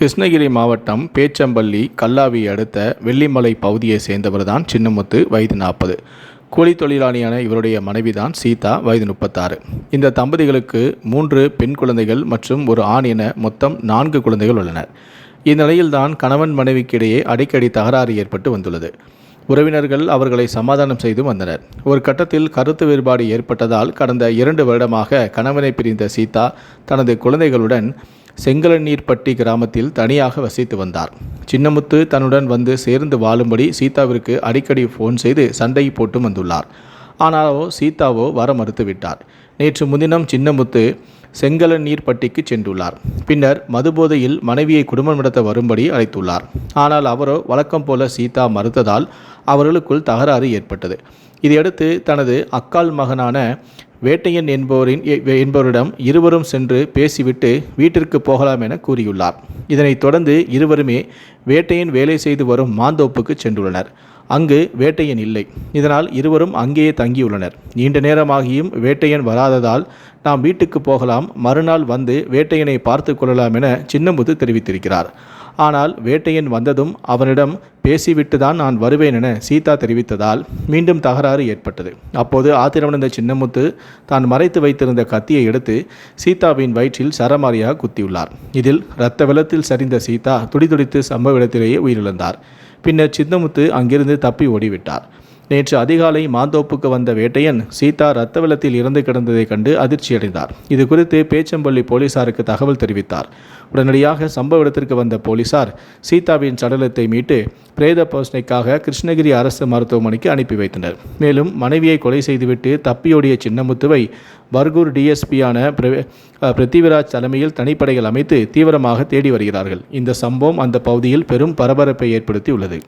கிருஷ்ணகிரி மாவட்டம் பேச்சம்பள்ளி கல்லாவி அடுத்த வெள்ளிமலை பகுதியை சேர்ந்தவர் தான் சின்னமுத்து வயது நாற்பது. கூலி தொழிலாளியான இவருடைய மனைவிதான் சீதா வயது முப்பத்தாறு. இந்த தம்பதிகளுக்கு மூன்று பெண் குழந்தைகள் மற்றும் ஒரு ஆண் என மொத்தம் நான்கு குழந்தைகள் உள்ளனர். இந்நிலையில்தான் கணவன் மனைவிக்கிடையே அடிக்கடி தகராறு ஏற்பட்டு வந்துள்ளது. உறவினர்கள் அவர்களை சமாதானம் செய்து வந்தனர். ஒரு கட்டத்தில் கருத்து வேறுபாடு ஏற்பட்டதால் கடந்த இரண்டு வருடமாக கணவனை பிரிந்த சீதா தனது குழந்தைகளுடன் செங்கலநீர்பட்டி கிராமத்தில் தனியாக வசித்து வந்தார். சின்னமுத்து தன்னுடன் வந்து சேர்ந்து வாழும்படி சீதாவிற்கு அடிக்கடி ஃபோன் செய்து சண்டை போட்டு வந்துள்ளார். ஆனாலோ சீதாவோ வர மறுத்துவிட்டார் நேற்று முன்தினம் சின்னமுத்து செங்கல நீர்பட்டிக்கு சென்றுள்ளார். பின்னர் மதுபோதையில் மனைவியை குடும்பம் நடத்த வரும்படி அழைத்துள்ளார். ஆனால் அவரோ வழக்கம் போல சீதா மறுத்ததால் அவர்களுக்குள் தகராறு ஏற்பட்டது. இதையடுத்து தனது அக்கால் மகனான வேட்டையன் என்பவரின் என்பவரிடம் இருவரும் சென்று பேசிவிட்டு வீட்டிற்கு போகலாம் என கூறியுள்ளார். இதனைத் தொடர்ந்து இருவருமே வேட்டையன் வேலை செய்து வரும் மாந்தோப்புக்கு சென்றுள்ளனர். அங்கு வேட்டையன் இல்லை. இதனால் இருவரும் அங்கேயே தங்கியுள்ளனர். நீண்ட நேரமாகியும் வேட்டையன் வராததால் நாம் வீட்டுக்கு போகலாம். மறுநாள் வந்து வேட்டையனை பார்த்து கொள்ளலாம் என சின்னமுத்து தெரிவித்திருக்கிறார். ஆனால் வேட்டையன் வந்ததும் அவனிடம் பேசிவிட்டு தான் நான் வருவேன் என சீதா தெரிவித்ததால் மீண்டும் தகராறு ஏற்பட்டது. அப்போது ஆத்திரமடைந்த சின்னமுத்து தான் மறைத்து வைத்திருந்த கத்தியை எடுத்து சீதாவின் வயிற்றில் சரமாரியாக குத்தியுள்ளார். இதில் இரத்த வெள்ளத்தில் சரிந்த சீதா துடிதுடித்து சம்பவ இடத்திலேயே உயிரிழந்தார். பின்னர் சின்னமுத்து அங்கிருந்து தப்பி ஓடிவிட்டார். நேற்று அதிகாலை மாந்தோப்புக்கு வந்த வேட்டையன் சீதா ரத்த வெள்ளத்தில் இறந்து கிடந்ததை கண்டு அதிர்ச்சியடைந்தார். இது குறித்து பேச்சம்பள்ளி போலீசாருக்கு தகவல் தெரிவித்தார். உடனடியாக சம்பவ இடத்திற்கு வந்த போலீசார் சீதாவின் சடலத்தை மீட்டு பிரேத பரிசோதனைக்காக கிருஷ்ணகிரி அரசு மருத்துவமனைக்கு அனுப்பி வைத்தனர். மேலும் மனைவியை கொலை செய்துவிட்டு தப்பியோடிய சின்னமுத்துவை பர்கூர் டிஎஸ்பியான பிருத்திவிராஜ் தலைமையில் தனிப்படைகள் அமைத்து தீவிரமாக தேடி வருகிறார்கள். இந்த சம்பவம் அந்த பகுதியில் பெரும் பரபரப்பை ஏற்படுத்தி உள்ளது